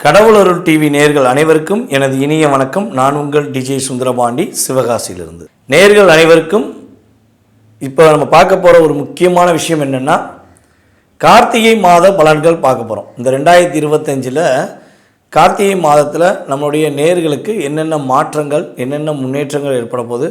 கடவுளருள் TV நேர்கள் அனைவருக்கும் எனது இனிய வணக்கம். நான் உங்கள் டிஜே சுந்தரபாண்டி சிவகாசியிலிருந்து. நேர்கள் அனைவருக்கும் இப்போ நம்ம பார்க்க போகிற ஒரு முக்கியமான விஷயம் என்னென்னா கார்த்திகை மாத பலன்கள் பார்க்க போகிறோம் இந்த ரெண்டாயிரத்தி இருபத்தஞ்சில் கார்த்திகை மாதத்தில் நம்மளுடைய நேர்களுக்கு என்னென்ன மாற்றங்கள் என்னென்ன முன்னேற்றங்கள் ஏற்பட போகுது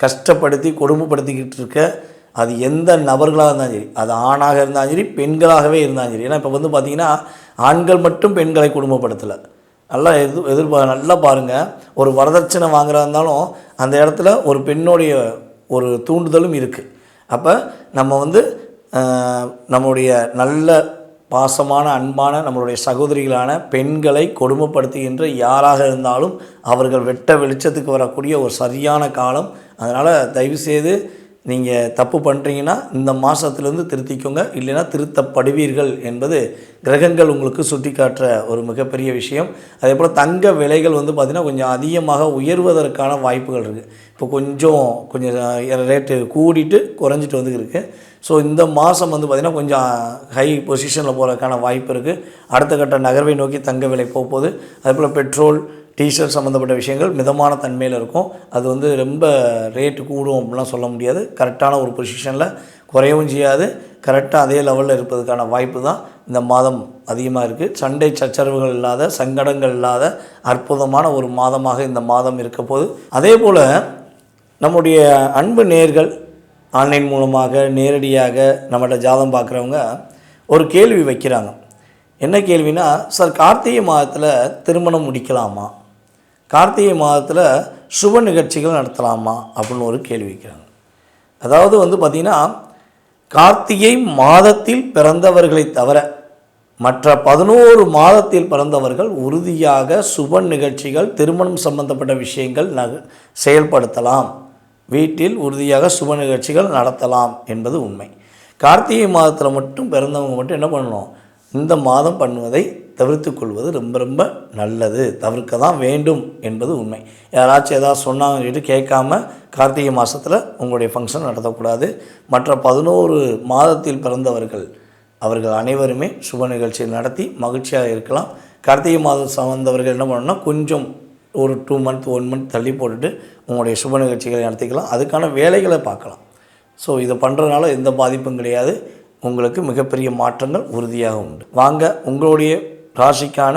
கஷ்டப்படுத்தி கொடுமைப்படுத்திக்கிட்டு இருக்க அது எந்த நபர்களாக இருந்தாலும் சரி அது ஆணாக இருந்தாலும் சரி பெண்களாகவே இருந்தாலும் சரி. ஏன்னா இப்போ வந்து பார்த்திங்கன்னா ஆண்கள் மட்டும் பெண்களை கொடுமைப்படுத்தலை. நல்லா எதிர் எதிர்பார நல்லா பாருங்கள் ஒரு வரதட்சணை வாங்குறதா இருந்தாலும் அந்த இடத்துல ஒரு பெண்ணுடைய ஒரு தூண்டுதலும் இருக்குது அப்போ நம்ம வந்து நம்முடைய நல்ல பாசமான அன்பான நம்மளுடைய சகோதரிகளான பெண்களை கொடுமைப்படுத்துகின்ற யாராக இருந்தாலும் அவர்கள் வெட்ட வெளிச்சத்துக்கு வரக்கூடிய ஒரு சரியான காலம். அதனால் தயவுசெய்து நீங்கள் தப்பு பண்ணுறீங்கன்னா இந்த மாதத்துலேருந்து திருத்திக்கோங்க. இல்லைன்னா திருத்தப்படுவீர்கள் என்பது கிரகங்கள் உங்களுக்கு சுட்டி காட்டுற ஒரு மிகப்பெரிய விஷயம். அதே போல் தங்க விலைகள் வந்து பார்த்திங்கன்னா கொஞ்சம் அதிகமாக உயர்வதற்கான வாய்ப்புகள் இருக்குது இப்போ கொஞ்சம் கொஞ்சம் ரேட்டு கூடிட்டு குறைஞ்சிட்டு வந்து இருக்குது ஸோ இந்த மாதம் வந்து பார்த்திங்கன்னா கொஞ்சம் ஹை பொசிஷனில் போகிறதுக்கான வாய்ப்பு இருக்குது அடுத்த கட்ட நகர்வை நோக்கி தங்க விலை போக போகுது. அதே போல் பெட்ரோல் டீசல் சம்மந்தப்பட்ட விஷயங்கள் மிதமான தன்மையில் இருக்கும். அது வந்து ரொம்ப ரேட்டு கூடும் அப்படிலாம் சொல்ல முடியாது. கரெக்டான ஒரு பொசிஷனில் குறையவும் செய்யாது. கரெக்டாக அதே லெவலில் இருப்பதுக்கான வாய்ப்பு தான் இந்த மாதம் அதிகமாக இருக்குது சண்டை சச்சரவுகள் இல்லாத சங்கடங்கள் இல்லாத அற்புதமான ஒரு மாதமாக இந்த மாதம் இருக்க போது அதே போல் நம்முடைய அன்பு நேர்கள் ஆன்லைன் மூலமாக நேரடியாக நம்மகிட்ட ஜாதம் பார்க்குறவங்க ஒரு கேள்வி வைக்கிறாங்க. என்ன கேள்வினா சார் கார்த்திகை மாதத்தில் திருமணம் முடிக்கலாமா? கார்த்திகை மாதத்தில் சுப நிகழ்ச்சிகள் நடத்தலாமா? அப்படின்னு ஒரு கேள்வி வைக்கிறாங்க. அதாவது வந்து பார்த்திங்கன்னா கார்த்திகை மாதத்தில் பிறந்தவர்களை தவிர மற்ற பதினோரு மாதத்தில் பிறந்தவர்கள் உறுதியாக சுப நிகழ்ச்சிகள் திருமணம் சம்பந்தப்பட்ட விஷயங்கள் ந செயல்படுத்தலாம். வீட்டில் உறுதியாக சுப நிகழ்ச்சிகள் நடத்தலாம் என்பது உண்மை. கார்த்திகை மாதத்தில் மட்டும் பிறந்தவங்க மட்டும் என்ன பண்ணணும்? இந்த மாதம் பண்ணுவதை தவிர்த்து கொள்வது ரொம்ப ரொம்ப நல்லது. தவிர்க்க தான் வேண்டும் என்பது உண்மை. யாராச்சும் ஏதாவது சொன்னாங்கன்னு சொல்லிட்டு கேட்காம கார்த்திகை மாதத்தில் உங்களுடைய ஃபங்க்ஷன் நடத்தக்கூடாது. மற்ற பதினோரு மாதத்தில் பிறந்தவர்கள் அவர்கள் அனைவருமே சுப நிகழ்ச்சியை நடத்தி மகிழ்ச்சியாக இருக்கலாம். கார்த்திகை மாதம் சார்ந்தவர்கள் என்ன பண்ணணும்னா கொஞ்சம் ஒரு டூ மந்த் ஒன் மந்த் தள்ளி போட்டுட்டு உங்களுடைய சுப நிகழ்ச்சிகளை நடத்திக்கலாம். அதுக்கான வேலைகளை பார்க்கலாம். ஸோ இதை பண்ணுறதுனால எந்த பாதிப்பும் கிடையாது. உங்களுக்கு மிகப்பெரிய மாற்றங்கள் உறுதியாக உண்டு. வாங்க உங்களுடைய ராசிக்கான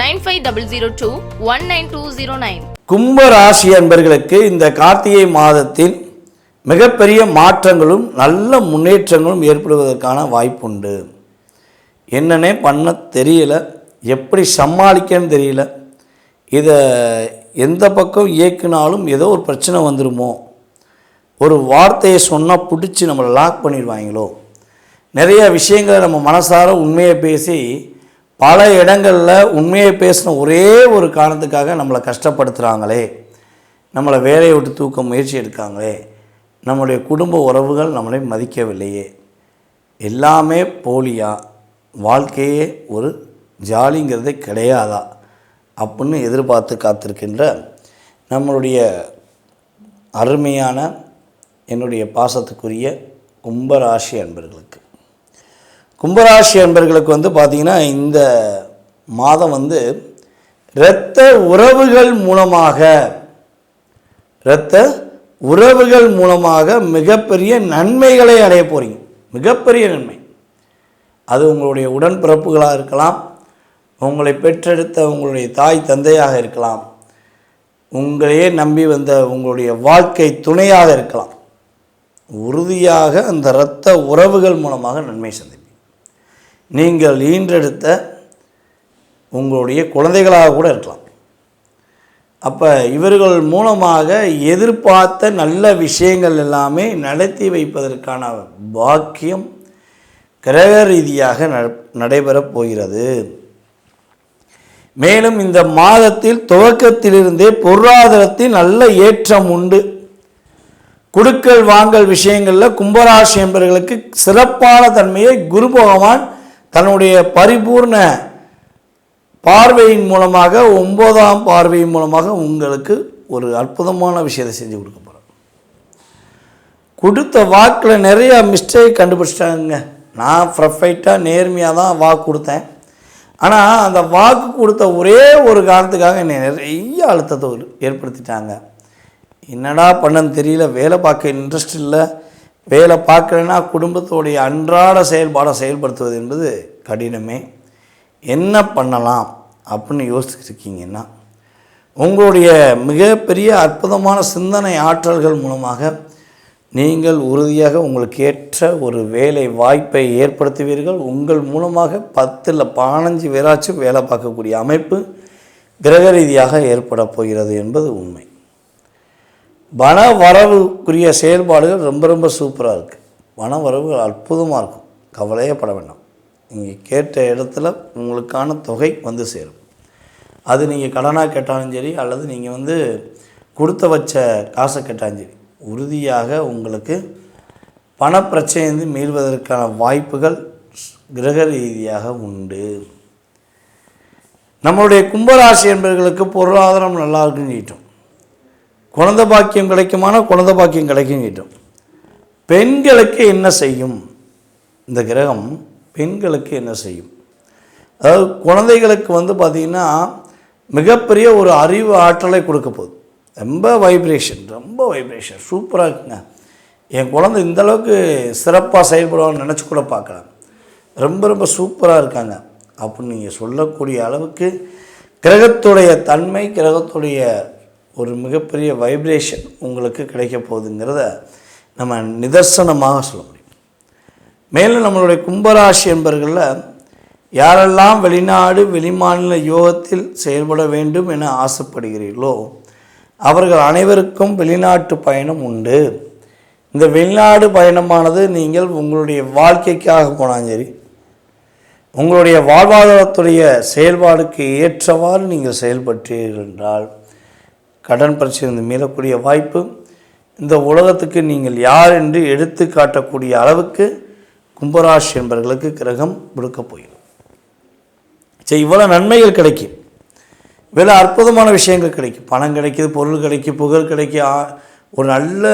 Nine five double zero two one nine two zero nine. கும்ப ராசி அன்பர்களுக்கு இந்த கார்த்திகை மாதத்தில் மிகப்பெரிய மாற்றங்களும் நல்ல முன்னேற்றங்களும் ஏற்படுவதற்கான வாய்ப்புண்டு. என்னன்னே பண்ண தெரியல எப்படி சமாளிக்கன்னு தெரியல. இதை எந்த பக்கம் இயக்குனாலும் ஏதோ ஒரு பிரச்சனை வந்துடுமோ ஒரு வார்த்தையை சொன்னால் பிடிச்சி நம்மளை லாக் பண்ணிடுவாங்களோ? நிறைய விஷயங்களை நம்ம மனசார உண்மையை பேசி பல இடங்களில் உண்மையை பேசின ஒரே ஒரு காரணத்துக்காக நம்மளை கஷ்டப்படுத்துகிறாங்களே நம்மளை வேலையை விட்டு தூக்க முயற்சி எடுக்காங்களே. நம்முடைய குடும்ப உறவுகள் நம்மளை மதிக்கவில்லையே. எல்லாமே போலியா? வாழ்க்கையே ஒரு ஜாலிங்கிறதே கிடையாதா? அப்படின்னு எதிர்பார்த்து காத்திருக்கின்ற நம்மளுடைய அருமையான என்னுடைய பாசத்துக்குரிய கும்பராசி அன்பர்களுக்கு. கும்பராசி அன்பர்களுக்கு வந்து பார்த்திங்கன்னா இந்த மாதம் வந்து இரத்த உறவுகள் மூலமாக இரத்த உறவுகள் மூலமாக மிகப்பெரிய நன்மைகளை அடைய போகிறீங்க மிகப்பெரிய நன்மை. அது உங்களுடைய உடன்பிறப்புகளாக இருக்கலாம். உங்களை பெற்றெடுத்த உங்களுடைய தாய் தந்தையாக இருக்கலாம். உங்களையே நம்பி வந்த உங்களுடைய வாழ்க்கை துணையாக இருக்கலாம். உறுதியாக அந்த இரத்த உறவுகள் மூலமாக நன்மை சந்திப்போம் நீங்கள் ஈன்றெடுத்த உங்களுடைய குழந்தைகளாக கூட இருக்கலாம். அப்போ இவர்கள் மூலமாக எதிர்பார்த்த நல்ல விஷயங்கள் எல்லாமே நடத்தி வைப்பதற்கான பாக்கியம் கிரக ரீதியாக நட- நடைபெறப் போகிறது. மேலும் இந்த மாதத்தில் துவக்கத்திலிருந்தே பொருளாதாரத்தில் நல்ல ஏற்றம் உண்டு. குடுக்கல் வாங்கல் விஷயங்களில் கும்பராசி என்பவர்களுக்கு சிறப்பான தன்மையை குரு பகவான் தன்னுடைய பரிபூர்ண பார்வையின் மூலமாக ஒன்பதாம் பார்வையின் மூலமாக உங்களுக்கு ஒரு அற்புதமான விஷயத்தை செஞ்சு கொடுக்க போகிறார் கொடுத்த வாக்கில் நிறையா மிஸ்டேக் கண்டுபிடிச்சிட்டாங்க நான் ப்ரொஃபைட்டாக நேர்மையாக தான் வாக்கு கொடுத்தேன். ஆனால் அந்த வாக்கு கொடுத்த ஒரே ஒரு காரணத்துக்காக என்னை நிறைய அழுத்தத்தை ஒரு- ஏற்படுத்திட்டாங்க. என்னடா பண்ணன்னு தெரியல வேலை பார்க்க இன்ட்ரெஸ்ட் இல்லை. வேலை பார்க்கலன்னா குடும்பத்தோடைய அன்றாட செயல்பாடை செயல்படுத்துவது என்பது கடினமே. என்ன பண்ணலாம் அப்படின்னு யோசிச்சிருக்கீங்கன்னா உங்களுடைய மிகப்பெரிய அற்புதமான சிந்தனை ஆற்றல்கள் மூலமாக நீங்கள் உறுதியாக உங்களுக்கு ஏற்ற ஒரு வேலை வாய்ப்பை ஏற்படுத்துவீர்கள். உங்கள் மூலமாக பத்தில் பதினஞ்சு பேராச்சும் வேலை பார்க்கக்கூடிய அமைப்பு கிரக ரீதியாக ஏற்பட போகிறது என்பது உண்மை. வன வரவுக்குரிய செயல்பாடுகள் ரொம்ப ரொம்ப சூப்பராக இருக்குது வன வரவு அற்புதமாக இருக்கும். கவலையே பட வேண்டாம். நீங்கள் கேட்ட இடத்துல உங்களுக்கான தொகை வந்து சேரும். அது நீங்கள் கடனாக கேட்டாலும் சரி அல்லது நீங்கள் வந்து கொடுத்த வச்ச காசை கேட்டாலும் சரி உறுதியாக உங்களுக்கு பணப்பிரச்சனை மீள்வதற்கான வாய்ப்புகள் கிரக ரீதியாக உண்டு. நம்மளுடைய கும்பராசி என்பவர்களுக்கு பொருளாதாரம் நல்லா இருக்குன்னு சொல்லிட்டோம். குழந்தை பாக்கியம் கிடைக்குமானா குழந்த பாக்கியம் கிடைக்கும் கிட்டும். பெண்களுக்கு என்ன செய்யும்? இந்த கிரகம் பெண்களுக்கு என்ன செய்யும்? அதாவது குழந்தைகளுக்கு வந்து பார்த்திங்கன்னா மிகப்பெரிய ஒரு அறிவு ஆற்றலை கொடுக்க போகுது. ரொம்ப வைப்ரேஷன் ரொம்ப வைப்ரேஷன் சூப்பராக இருக்குங்க. என் குழந்தை இந்தளவுக்கு சிறப்பாக செயல்படுவான்னு நினச்சி கூட பார்க்கலாம். ரொம்ப ரொம்ப சூப்பராக இருக்காங்க. அப்படின்னு நீங்கள் சொல்லக்கூடிய அளவுக்கு கிரகத்துடைய தன்மை கிரகத்துடைய ஒரு மிகப்பெரிய வைப்ரேஷன் உங்களுக்கு கிடைக்க போகுதுங்கிறத நம்ம நிதர்சனமாக சொல்ல முடியும். மேலும் நம்மளுடைய கும்பராசி என்பர்களில் யாரெல்லாம் வெளிநாடு வெளிமாநில யோகத்தில் செயல்பட வேண்டும் என ஆசைப்படுகிறீர்களோ அவர்கள் அனைவருக்கும் வெளிநாட்டு பயணம் உண்டு. இந்த வெளிநாடு பயணமானது நீங்கள் உங்களுடைய வாழ்க்கைக்காக போனாலும் சரி உங்களுடைய வாழ்வாதாரத்துடைய செயல்பாடுக்கு ஏற்றவாறு நீங்கள் செயல்பட்டீர்கள் என்றால் கடன் பிரச்சனை மீளக்கூடிய வாய்ப்பு. இந்த உலகத்துக்கு நீங்கள் யார் என்று எடுத்து காட்டக்கூடிய அளவுக்கு கும்பராசி என்பவர்களுக்கு கிரகம் கொடுக்க போயிடும். சரி இவ்வளோ நன்மைகள் கிடைக்கும். இவ்வளோ அற்புதமான விஷயங்கள் கிடைக்கும். பணம் கிடைக்குது பொருள் கிடைக்கும் புகழ் கிடைக்கும் ஒரு நல்ல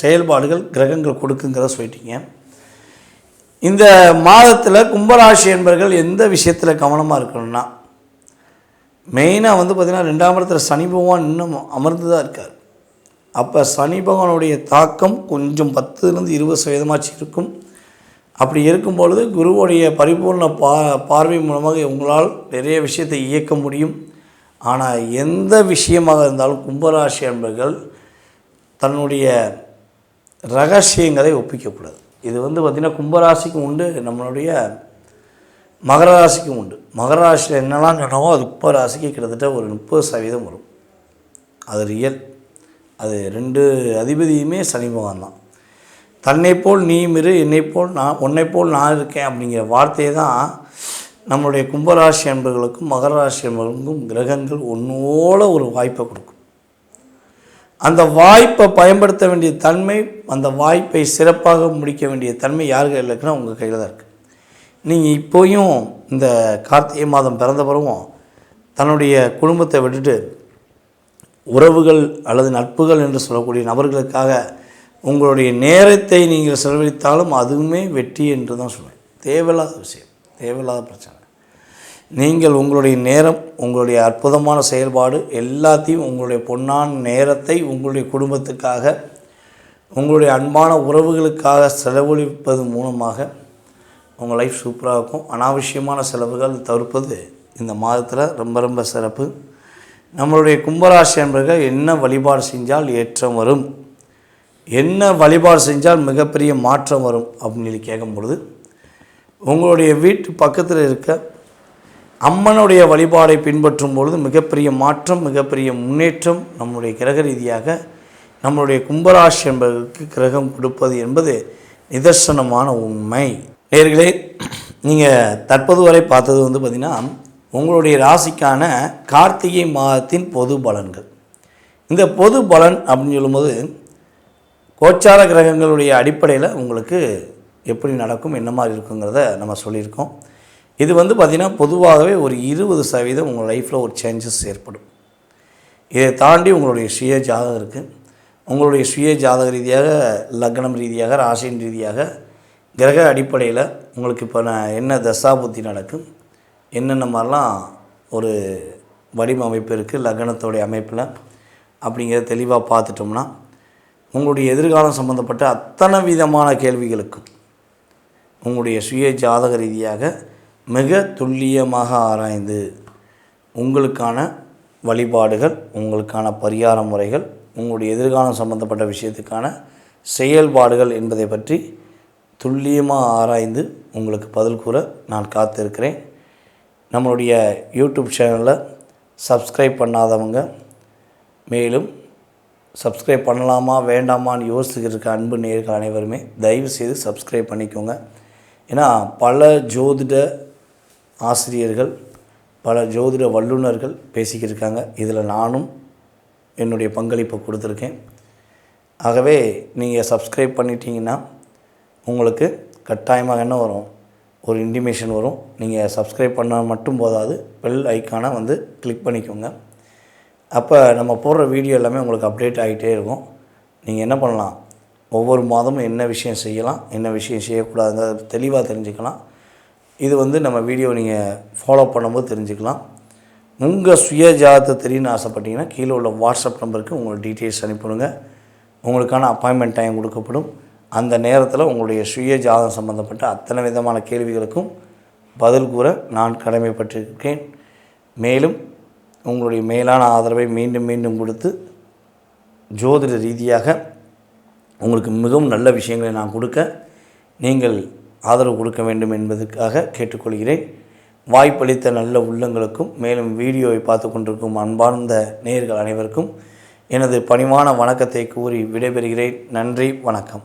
செயல்பாடுகள் கிரகங்கள் கொடுக்குங்கிறத சொல்லிட்டீங்க. இந்த மாதத்தில் கும்பராசி என்பவர்கள் எந்த விஷயத்தில் கவனமாக இருக்கணும்னா மெயினாக வந்து பார்த்திங்கன்னா ரெண்டாம் இடத்துல சனி பகவான் இன்னும் அமர்ந்து தான் இருக்கார். அப்போ சனி பகவானுடைய தாக்கம் கொஞ்சம் பத்துலேருந்து இருபது சதவீதமாச்சு இருக்கும். அப்படி இருக்கும் பொழுது குருவுடைய பரிபூர்ண பா பார்வை மூலமாக உங்களால் நிறைய விஷயத்தை இயக்க முடியும். ஆனால் எந்த விஷயமாக இருந்தாலும் கும்பராசி அன்பர்கள் தன்னுடைய ரகசியங்களை ஒப்பிக்கக்கூடாது. இது வந்து பார்த்திங்கன்னா கும்பராசிக்கும் உண்டு நம்மளுடைய மகர ராசிக்கும் உண்டு. மகர ராசியில் என்னெல்லாம் சொன்னாவோ அது முப்பது ராசிக்கு கிட்டத்தட்ட ஒரு முப்பது சதவீதம் வரும். அது ரியல் அது ரெண்டு அதிபதியுமே சனி பகவான் தான். தன்னை போல் நீயும் இரு என்னை போல் நான் உன்னை போல் நான் இருக்கேன் அப்படிங்கிற வார்த்தையை தான் நம்மளுடைய கும்பராசி என்பவர்களுக்கும் மகர ராசி என்பவர்களுக்கும் கிரகங்கள் ஒன்றோட ஒரு வாய்ப்பை கொடுக்கும். அந்த வாய்ப்பை பயன்படுத்த வேண்டிய தன்மை அந்த வாய்ப்பை சிறப்பாக முடிக்க வேண்டிய தன்மை யார் கையில் இருக்குன்னா உங்கள் கையில் தான் இருக்குது நீங்கள் இப்போயும் இந்த கார்த்திகை மாதம் பிறந்த பிறகும் தன்னுடைய குடும்பத்தை விட்டுட்டு உறவுகள் அல்லது நட்புகள் என்று சொல்லக்கூடிய நபர்களுக்காக உங்களுடைய நேரத்தை நீங்கள் செலவழித்தாலும் அதுவுமே வெற்றி என்று தான் சொல்லுவேன் தேவையில்லாத விஷயம். தேவையில்லாத பிரச்சனை. நீங்கள் உங்களுடைய நேரம் உங்களுடைய அற்புதமான செயல்பாடு எல்லாத்தையும் உங்களுடைய பொன்னான நேரத்தை உங்களுடைய குடும்பத்துக்காக உங்களுடைய அன்பான உறவுகளுக்காக செலவழிப்பது மூலமாக உங்கள் லைஃப் சூப்பராக இருக்கும். அனாவசியமான செலவுகள் தவிர்ப்பது இந்த மாதத்தில் ரொம்ப ரொம்ப சிறப்பு. நம்மளுடைய கும்பராசி என்பர்கள் என்ன வழிபாடு செஞ்சால் ஏற்றம் வரும்? என்ன வழிபாடு செஞ்சால் மிகப்பெரிய மாற்றம் வரும் அப்படின்னு சொல்லி கேட்கும்பொழுது உங்களுடைய வீட்டு பக்கத்தில் இருக்க அம்மனுடைய வழிபாடை பின்பற்றும் பொழுது மிகப்பெரிய மாற்றம் மிகப்பெரிய முன்னேற்றம் நம்முடைய கிரக ரீதியாக நம்மளுடைய கும்பராசி என்பதற்கு கிரகம் கொடுப்பது என்பது நிதர்சனமான உண்மை. நேர்களே நீங்கள் தற்போது வரை பார்த்தது வந்து பார்த்திங்கன்னா உங்களுடைய ராசிக்கான கார்த்திகை மாதத்தின் பொது பலன்கள். இந்த பொது பலன் அப்படின்னு சொல்லும்போது கோச்சார கிரகங்களுடைய அடிப்படையில் உங்களுக்கு எப்படி நடக்கும் என்ன மாதிரி இருக்குங்கிறத நம்ம சொல்லியிருக்கோம். இது வந்து பார்த்திங்கன்னா பொதுவாகவே ஒரு இருபது சதவீதம் உங்கள் லைஃப்பில் ஒரு சேஞ்சஸ் ஏற்படும். இதை தாண்டி உங்களுடைய சுய ஜாதகம் இருக்குது உங்களுடைய சுய ஜாதக ரீதியாக லக்னம் ரீதியாக ராசியின் ரீதியாக கிரக அடிப்படையில் உங்களுக்கு இப்போ நான் என்ன தசாபுத்தி நடக்கும் என்னென்ன மாதிரிலாம் ஒரு வடிவமைப்பு இருக்குது லக்னத்தோடைய அமைப்பில் அப்படிங்கிறத தெளிவாக பார்த்துட்டோம்னா உங்களுடைய எதிர்காலம் சம்மந்தப்பட்ட அத்தனை விதமான கேள்விகளுக்கும் உங்களுடைய சுய ஜாதக ரீதியாக மிக துல்லியமாக ஆராய்ந்து உங்களுக்கான வழிபாடுகள் உங்களுக்கான பரிகார முறைகள் உங்களுடைய எதிர்காலம் சம்பந்தப்பட்ட விஷயத்துக்கான செயல்பாடுகள் என்பதை பற்றி துல்லியமாக ஆராய்ந்து உங்களுக்கு பதில் கூற நான் காத்திருக்கிறேன். நம்மளுடைய யூடியூப் சேனலில் சப்ஸ்கிரைப் பண்ணாதவங்க மேலும் சப்ஸ்கிரைப் பண்ணலாமா வேண்டாமான்னு யோசிச்சுக்கிட்டு இருக்க அன்பு நேர்கள் அனைவருமே தயவு செய்து சப்ஸ்கிரைப் பண்ணிக்கோங்க. ஏன்னா பல ஜோதிட ஆசிரியர்கள் பல ஜோதிட வல்லுநர்கள் பேசிக்கிட்டு இருக்காங்க. இதில் நானும் என்னுடைய பங்களிப்பை கொடுத்துருக்கேன். ஆகவே நீங்கள் சப்ஸ்கிரைப் பண்ணிட்டீங்கன்னா உங்களுக்கு கட்டாயமாக என்ன வரும்? ஒரு இன்டிமேஷன் வரும். நீங்கள் சப்ஸ்கிரைப் பண்ணால் மட்டும் போதாது. பெல் ஐக்கானை வந்து கிளிக் பண்ணிக்கோங்க. அப்போ நம்ம போடுற வீடியோ எல்லாமே உங்களுக்கு அப்டேட் ஆகிட்டே இருக்கும். நீங்கள் என்ன பண்ணலாம்? ஒவ்வொரு மாதமும் என்ன விஷயம் செய்யலாம்? என்ன விஷயம் செய்யக்கூடாதுங்கிறத தெளிவாக தெரிஞ்சுக்கலாம். இது வந்து நம்ம வீடியோ நீங்கள் ஃபாலோ பண்ணும்போது தெரிஞ்சுக்கலாம். உங்கள் சுய ஜாதகத்தை தெரியும்னு ஆசைப்பட்டீங்கன்னா கீழே உள்ள வாட்ஸ்அப் நம்பருக்கு உங்களோட டீட்டெயில்ஸ் அனுப்பிவிடுங்க. உங்களுக்கான அப்பாயின்மெண்ட் டைம் கொடுக்கப்படும். அந்த நேரத்தில் உங்களுடைய சுய ஜாதகம் சம்பந்தப்பட்ட அத்தனை விதமான கேள்விகளுக்கும் பதில் கூற நான் கடமைப்பட்டிருக்கேன். மேலும் உங்களுடைய மேலான ஆதரவை மீண்டும் மீண்டும் கொடுத்து ஜோதிட ரீதியாக உங்களுக்கு மிகவும் நல்ல விஷயங்களை நான் கொடுக்க நீங்கள் ஆதரவு கொடுக்க வேண்டும் என்பதற்காக கேட்டுக்கொள்கிறேன். வாய்ப்பளித்த நல்ல உள்ளங்களுக்கும் மேலும் வீடியோவை பார்த்து கொண்டிருக்கும் அன்பார்ந்த நேயர்கள் அனைவருக்கும் எனது பணிவான வணக்கத்தை கூறி விடைபெறுகிறேன். நன்றி வணக்கம்.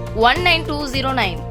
one nine two zero nine